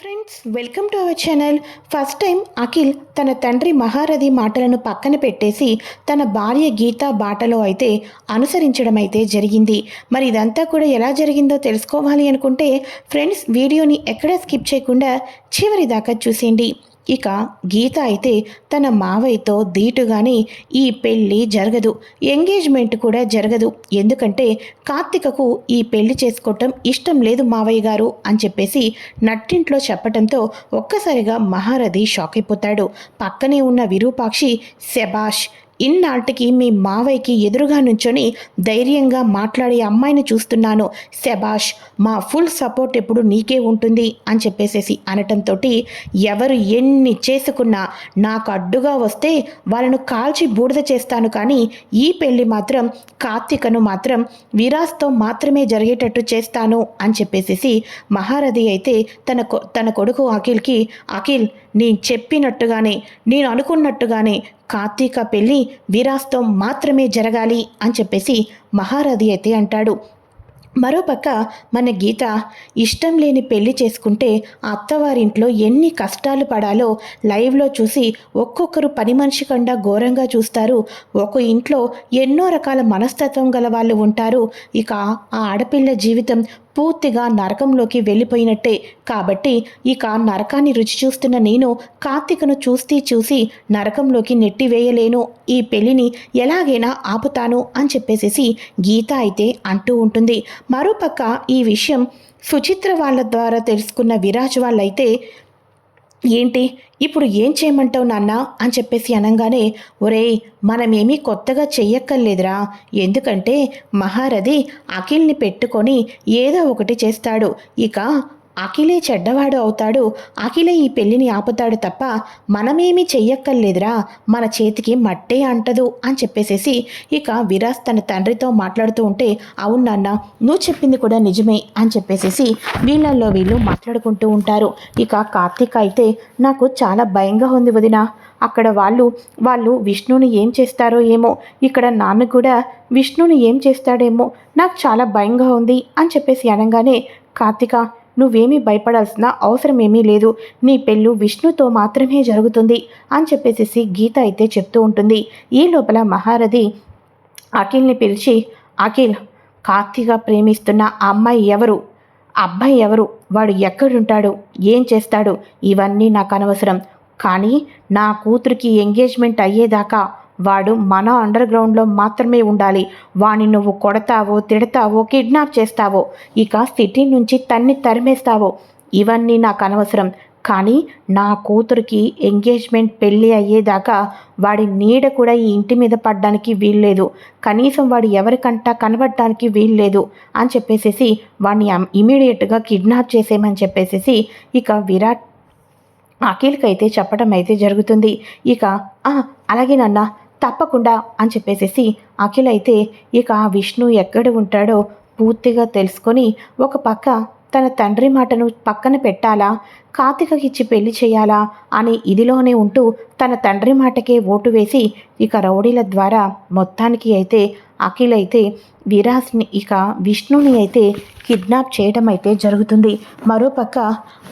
Friends welcome to our channel. First time Akhil తన తండ్రి మహారథి మాటలను పక్కన పెట్టేసి తన భార్య గీత బాటలో అయితే అనుసరించడం అయితే జరిగింది. మరి ఇదంతా కూడా ఎలా జరిగిందో తెలుసుకోవాలి అనుకుంటే ఫ్రెండ్స్ వీడియోని ఎక్కడ స్కిప్ చేయకుండా చివరి దాకా చూసేయండి. ఇక గీత అయితే తన మావయ్యతో ధీటుగానే ఈ పెళ్ళి జరగదు. ఎంగేజ్మెంట్ కూడా జరగదు. ఎందుకంటే కార్తికకు ఈ పెళ్ళి చేసుకోవటం ఇష్టం లేదు మావయ్య గారు అని చెప్పేసి నట్టింట్లో చెప్పటంతో ఒక్కసారిగా మహారథి షాక్ అయిపోతాడు. పక్కనే ఉన్న విరూపాక్షి శబాష్ ఇన్నాటికి మీ మావయ్యకి ఎదురుగా నుంచొని ధైర్యంగా మాట్లాడే అమ్మాయిని చూస్తున్నాను. శబాష్ మా ఫుల్ సపోర్ట్ ఎప్పుడు నీకే ఉంటుంది అని చెప్పేసేసి అనటంతో ఎవరు ఎన్ని చేసుకున్నా నాకు అడ్డుగా వస్తే వాళ్ళను కాల్చి బూడిద చేస్తాను కానీ ఈ పెళ్ళి మాత్రం కార్తీకను మాత్రం విరాస్తో మాత్రమే జరిగేటట్టు చేస్తాను అని చెప్పేసేసి మహారథి అయితే తన కొ- తన కొడుకు అఖిల్కి అఖిల్ నేను చెప్పినట్టుగానే నేను అనుకున్నట్టుగానే కార్తీక పెళ్ళి విరాస్తో మాత్రమే జరగాలి అని చెప్పేసి మహారథి అయితే అంటాడు. మరోపక్క మన గీత ఇష్టం లేని పెళ్ళి చేసుకుంటే అత్తవారింట్లో ఎన్ని కష్టాలు పడాలో లైవ్లో చూసి ఒక్కొక్కరు పని మనిషి కండా ఘోరంగా చూస్తారు. ఒక ఇంట్లో ఎన్నో రకాల మనస్తత్వం గల వాళ్ళు ఉంటారు. ఇక ఆ ఆడపిల్ల జీవితం పూర్తిగా నరకంలోకి వెళ్ళిపోయినట్టే. కాబట్టి ఇక నరకాన్ని రుచి చూస్తున్న నేను కార్తీకను చూస్తీ చూసి నరకంలోకి నెట్టివేయలేను. ఈ పెళ్ళిని ఎలాగైనా ఆపుతాను అని చెప్పేసేసి గీత అయితే అంటూ ఉంటుంది. మరోపక్క ఈ విషయం సుచిత్ర వాళ్ళ ద్వారా తెలుసుకున్న విరాజ్ వాళ్ళైతే ఏంటి? ఇప్పుడు ఏం చేయమంటావు నాన్న? అని చెప్పేసి అనగానే ఒరేయ్ మనమేమీ కొత్తగా చెయ్యక్కర్లేదురా. ఎందుకంటే మహారథి అఖిల్ని పెట్టుకొని ఏదో ఒకటి చేస్తాడు. ఇక అఖిలే చెడ్డవాడు అవుతాడు. అఖిలే ఈ పెళ్ళిని ఆపుతాడు తప్ప మనమేమీ చెయ్యక్కర్లేదురా. మన చేతికి మట్టే అంటదు అని చెప్పేసేసి ఇక విరాజ్ తన తండ్రితో మాట్లాడుతూ ఉంటే అవును నాన్న నువ్వు చెప్పింది కూడా నిజమే అని చెప్పేసేసి వీళ్ళల్లో వీళ్ళు మాట్లాడుకుంటూ ఉంటారు. ఇక కార్తీక్ అయితే నాకు చాలా భయంగా ఉంది వదిన. అక్కడ వాళ్ళు వాళ్ళు విష్ణుని ఏం చేస్తారో ఏమో ఇక్కడ నాన్న కూడా విష్ణుని ఏం చేస్తాడేమో నాకు చాలా భయంగా ఉంది అని చెప్పేసి అనగానే కార్తీక నువ్వేమీ భయపడాల్సిన అవసరం ఏమీ లేదు. నీ పెళ్ళు విష్ణుతో మాత్రమే జరుగుతుంది అని చెప్పేసి గీత అయితే చెప్తూ ఉంటుంది. ఈ లోపల మహారథి అఖిల్ని పిలిచి అఖిల్ కార్తీగా ప్రేమిస్తున్న ఆ అమ్మాయి ఎవరు? అబ్బాయి ఎవరు? వాడు ఎక్కడుంటాడు? ఏం చేస్తాడు? ఇవన్నీ నాకు అనవసరం. కానీ నా కూతురికి ఎంగేజ్మెంట్ అయ్యేదాకా వాడు మన అండర్ గ్రౌండ్లో మాత్రమే ఉండాలి. వాణ్ణి నువ్వు కొడతావో తిడతావో కిడ్నాప్ చేస్తావో ఇక సిటీ నుంచి తన్ని తరిమేస్తావో ఇవన్నీ నాకు అనవసరం. కానీ నా కూతురికి ఎంగేజ్మెంట్ పెళ్ళి అయ్యేదాకా వాడి నీడ కూడా ఈ ఇంటి మీద పడ్డానికి వీల్లేదు. కనీసం వాడు ఎవరికంటా కనబడడానికి వీల్లేదు అని చెప్పేసేసి వాడిని ఇమీడియట్గా కిడ్నాప్ చేసేయమని చెప్పేసేసి ఇక విరాట్ అఖిల్కి అయితే చెప్పడం అయితే జరుగుతుంది. ఇక అలాగే నాన్న. తప్పకుండా అని చెప్పేసేసి అఖిల్ అయితే ఇక ఆ విష్ణు ఎక్కడ ఉంటాడో పూర్తిగా తెలుసుకొని ఒక పక్క తన తండ్రి మాటను పక్కన పెట్టాలా? కార్తికకి ఇచ్చి పెళ్ళి చేయాలా? అని ఇదిలోనే ఉంటూ తన తండ్రి మాటకే ఓటు వేసి ఇక రౌడీల ద్వారా మొత్తానికి అయితే అఖిల్ అయితే విరాస్ని ఇక విష్ణుని అయితే కిడ్నాప్ చేయడం అయితే జరుగుతుంది. మరోపక్క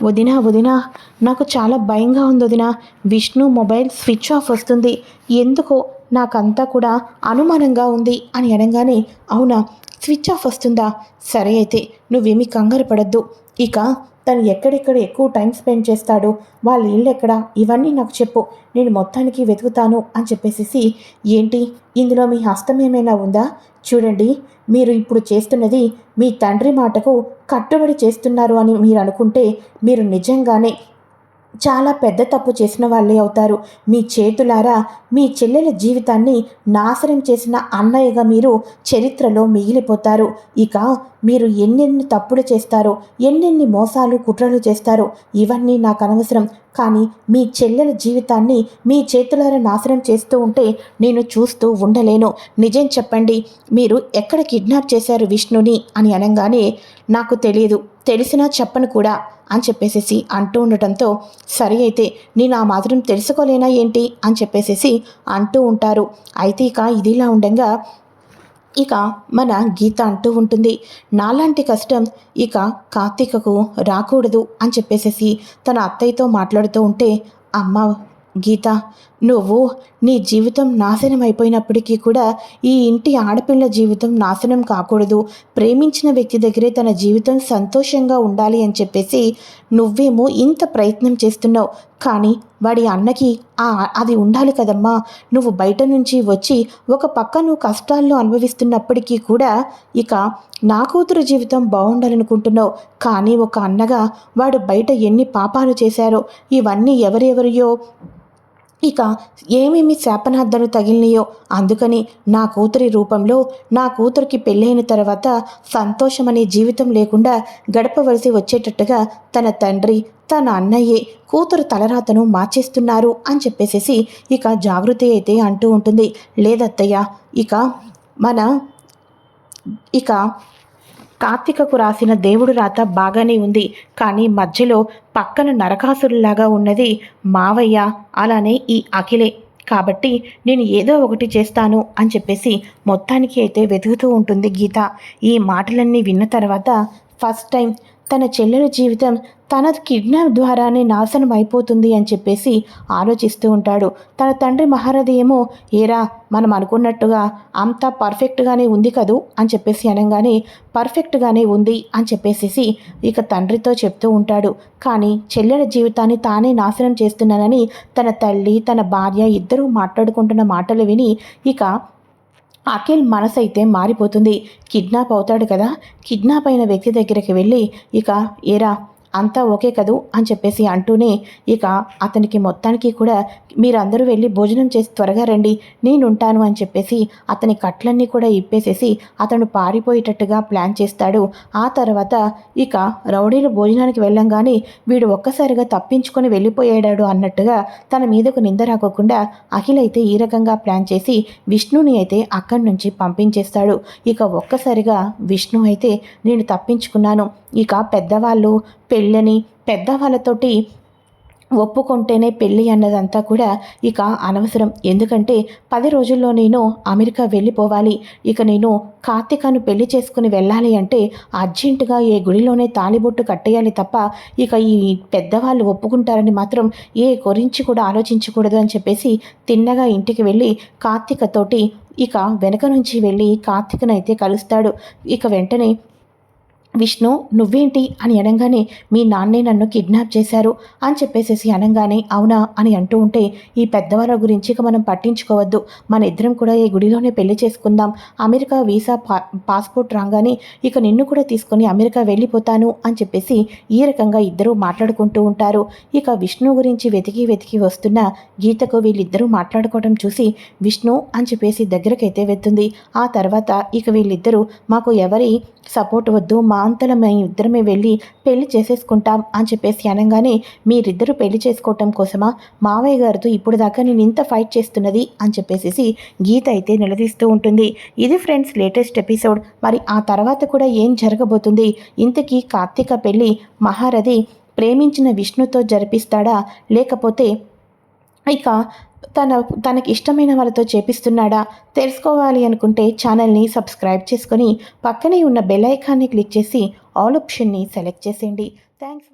వదినా వదినా నాకు చాలా భయంగా ఉంది వదిన. విష్ణు మొబైల్ స్విచ్ ఆఫ్ వస్తుంది. ఎందుకో నాకంతా కూడా అనుమానంగా ఉంది అని అనగానే అవునా? స్విచ్ ఆఫ్ వస్తుందా? సరే అయితే నువ్వేమీ కంగారు పడద్దు. ఇక తను ఎక్కడెక్కడ ఎక్కువ టైం స్పెండ్ చేస్తాడు వాళ్ళ ఇల్లు ఎక్కడ? ఇవన్నీ నాకు చెప్పు. నేను మొత్తానికి వెతుకుతాను అని చెప్పేసి ఏంటి? ఇందులో మీ హస్తం ఏమైనా ఉందా? చూడండి మీరు ఇప్పుడు చేస్తున్నది మీ తండ్రి మాటకు కట్టుబడి చేస్తున్నారు అని మీరు అనుకుంటే మీరు నిజంగానే చాలా పెద్ద తప్పు చేసిన వాళ్ళే అవుతారు. మీ చేతులారా మీ చెల్లెల జీవితాన్ని నాశనం చేసిన అన్నయ్యగా మీరు చరిత్రలో మిగిలిపోతారు. ఇక మీరు ఎన్నెన్ని తప్పులు చేస్తారో ఎన్నెన్ని మోసాలు కుట్రలు చేస్తారో ఇవన్నీ నాకు అనవసరం. కానీ మీ చెల్లెల జీవితాన్ని మీ చేతులారా నాశనం చేస్తూ ఉంటే నేను చూస్తూ ఉండలేను. నిజం చెప్పండి మీరు ఎక్కడ కిడ్నాప్ చేశారు విష్ణుని అని అనగానే నాకు తెలియదు తెలిసినా చెప్పను కూడా అని చెప్పేసేసి అంటూ ఉండటంతో సరే అయితే నేను ఆ మాత్రం తెలుసుకోలేనా ఏంటి? అని చెప్పేసేసి అంటూ ఉంటారు. అయితే ఇక ఇదిలా ఉండగా ఇక మన గీత అంటూ ఉంటుంది నాలాంటి కష్టం ఇక కార్తీకకు రాకూడదు అని చెప్పేసేసి తన అత్తయ్యతో మాట్లాడుతూ ఉంటే అమ్మ గీత నువ్వు నీ జీవితం నాశనం అయిపోయినప్పటికీ కూడా ఈ ఇంటి ఆడపిల్ల జీవితం నాశనం కాకూడదు. ప్రేమించిన వ్యక్తి దగ్గరే తన జీవితం సంతోషంగా ఉండాలి అని చెప్పేసి నువ్వేమో ఇంత ప్రయత్నం చేస్తున్నావు. కానీ వాడి అన్నకి ఆ అది ఉండాలి కదమ్మా. నువ్వు బయట నుంచి వచ్చి ఒక పక్క నువ్వు కష్టాల్లో అనుభవిస్తున్నప్పటికీ కూడా ఇక నా కూతురు జీవితం బాగుండాలనుకుంటున్నావు. కానీ ఒక అన్నగా వాడు బయట ఎన్ని పాపాలు చేశారో ఇవన్నీ ఎవరెవరియో ఇక ఏమేమి శాపనార్థలు తగిలినాయో? అందుకని నా కూతురి రూపంలో నా కూతురికి పెళ్ళైన తర్వాత సంతోషం అనే జీవితం లేకుండా గడపవలసి వచ్చేటట్టుగా తన తండ్రి తన అన్నయ్యే కూతురు తలరాతను మార్చేస్తున్నారు అని చెప్పేసేసి ఇక జాగృతి అయితే అంటూ ఉంటుంది. లేదత్తయ్య ఇక మన ఇక కార్తీకకు రాసిన దేవుడు రాత బాగానే ఉంది కానీ మధ్యలో పక్కన నరకాసురులాగా ఉన్నది మావయ్య అలానే ఈ అఖిలే. కాబట్టి నేను ఏదో ఒకటి చేస్తాను అని చెప్పేసి మొత్తానికి అయితే వెతుకుతూ ఉంటుంది గీత. ఈ మాటలన్నీ విన్న తర్వాత ఫస్ట్ టైం తన చెల్లెల జీవితం తన కిడ్నాప్ ద్వారానే నాశనం అయిపోతుంది అని చెప్పేసి ఆలోచిస్తూ ఉంటాడు. తన తండ్రి మహారథి ఏమో ఏరా మనం అనుకున్నట్టుగా అంతా పర్ఫెక్ట్గానే ఉంది కదూ? అని చెప్పేసి అనగానే పర్ఫెక్ట్గానే ఉంది అని చెప్పేసి ఇక తండ్రితో చెప్తూ ఉంటాడు. కానీ చెల్లెల జీవితాన్ని తానే నాశనం చేస్తున్నానని తన తల్లి తన భార్య ఇద్దరూ మాట్లాడుకుంటున్న మాటలు విని ఇక అఖిల్ మనసు అయితే మారిపోతుంది. కిడ్నాప్ అవుతాడు కదా. కిడ్నాప్ అయిన వ్యక్తి దగ్గరికి వెళ్ళి ఇక ఏరా అంతా ఓకే కదూ అని చెప్పేసి అంటూనే ఇక అతనికి మొత్తానికి కూడా మీరందరూ వెళ్ళి భోజనం చేసి త్వరగా రండి నేనుంటాను అని చెప్పేసి అతని కట్లన్నీ కూడా ఇప్పేసేసి అతను పారిపోయేటట్టుగా ప్లాన్ చేస్తాడు. ఆ తర్వాత ఇక రౌడీలు భోజనానికి వెళ్ళంగానే వీడు ఒక్కసారిగా తప్పించుకొని వెళ్ళిపోయాడు అన్నట్టుగా తన మీదకు నింద రాకోకుండా అఖిల్ అయితే ఈ రకంగా ప్లాన్ చేసి విష్ణుని అయితే అక్కడి నుంచి పంపించేస్తాడు. ఇక ఒక్కసారిగా విష్ణు అయితే నేను తప్పించుకున్నాను ఇక పెద్దవాళ్ళు పెళ్ళని పెద్దవాళ్ళతోటి ఒప్పుకుంటేనే పెళ్ళి అన్నదంతా కూడా ఇక అనవసరం. ఎందుకంటే పది రోజుల్లో నేను అమెరికా వెళ్ళిపోవాలి. ఇక నేను కార్తికను పెళ్ళి చేసుకుని వెళ్ళాలి అంటే అర్జెంటుగా ఏ గుడిలోనే తాలిబొట్టు కట్టేయాలి తప్ప ఇక ఈ పెద్దవాళ్ళు ఒప్పుకుంటారని మాత్రం ఏ గురించి కూడా ఆలోచించకూడదు అని చెప్పేసి తిన్నగా ఇంటికి వెళ్ళి కార్తికతోటి ఇక వెనక నుంచి వెళ్ళి కార్తీకనైతే కలుస్తాడు. ఇక వెంటనే విష్ణు నువ్వేంటి? అని అనగానే మీ నాన్నే నన్ను కిడ్నాప్ చేశారు అని చెప్పేసేసి అనగానే అవునా? అని అంటూ ఉంటే ఈ పెద్దవాళ్ళ గురించి ఇక మనం పట్టించుకోవద్దు. మన ఇద్దరం కూడా ఈ గుడిలోనే పెళ్ళి చేసుకుందాం. అమెరికా వీసా పా పాస్పోర్ట్ రాగానే ఇక నిన్ను కూడా తీసుకొని అమెరికా వెళ్ళిపోతాను అని చెప్పేసి ఈ రకంగా ఇద్దరూ మాట్లాడుకుంటూ ఉంటారు. ఇక విష్ణు గురించి వెతికి వెతికి వస్తున్న గీతకు వీళ్ళిద్దరూ మాట్లాడుకోవడం చూసి విష్ణు అని చెప్పేసి దగ్గరకైతే వెళ్తుంది. ఆ తర్వాత ఇక వీళ్ళిద్దరూ మాకు ఎవరి సపోర్ట్ వద్దు మా అంతలో మేము ఇద్దరమే వెళ్ళి పెళ్ళి చేసేసుకుంటాం అని చెప్పేసి అనగానే మీరిద్దరూ పెళ్ళి చేసుకోవటం కోసమా? మావయ్య గారితో ఇప్పుడు దాకా నేను ఇంత ఫైట్ చేస్తున్నది అని చెప్పేసి గీత అయితే నిలదీస్తూ ఉంటుంది. ఇది ఫ్రెండ్స్ లేటెస్ట్ ఎపిసోడ్. మరి ఆ తర్వాత కూడా ఏం జరగబోతుంది? ఇంతకీ కార్తీక పెళ్ళి మహారథి ప్రేమించిన విష్ణుతో జరిపిస్తాడా? లేకపోతే ఇక తన తనకి ఇష్టమైన వాళ్ళతో చేపిస్తున్నాడా? తెలుసుకోవాలి అనుకుంటే ఛానల్ని సబ్స్క్రైబ్ చేసుకొని పక్కనే ఉన్న బెల్ ఐకాన్ని క్లిక్ చేసి ఆల్ ఆప్షన్ని సెలెక్ట్ చేసేయండి. థ్యాంక్స్